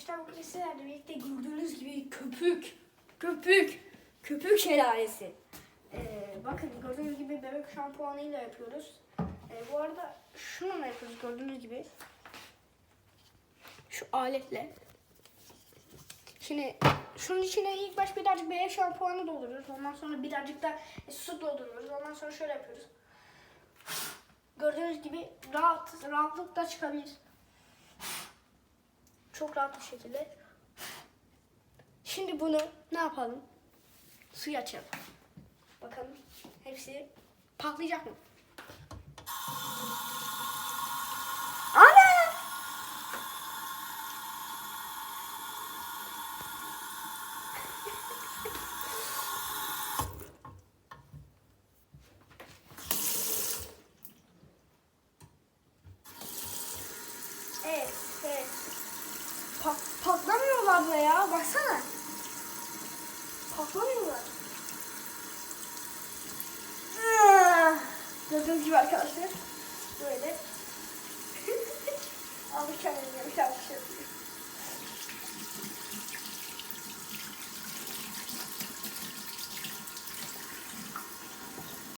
arkadaşlar bugün sizlerle birlikte gördüğünüz gibi köpük, köpük, köpük şelalesi. Ee, bakın gördüğünüz gibi bebek şampuanıyla yapıyoruz. Ee, bu arada şununla yapıyoruz gördüğünüz gibi. Şu aletle. Şimdi şunun içine ilk baş birazcık bebek şampuanı dolduruyoruz. Ondan sonra birazcık da su dolduruyoruz. Ondan sonra şöyle yapıyoruz. Gördüğünüz gibi rahat, rahatlıkla çıkabilir. Çok rahat bir şekilde. Şimdi bunu ne yapalım? Suya açalım. Bakalım hepsi patlayacak mı? Ana! Evet, evet. Da ya. Baksana. Patlamıyorlar. Ah! Gördüğünüz gibi arkadaşlar. Böyle. Alışkanlık.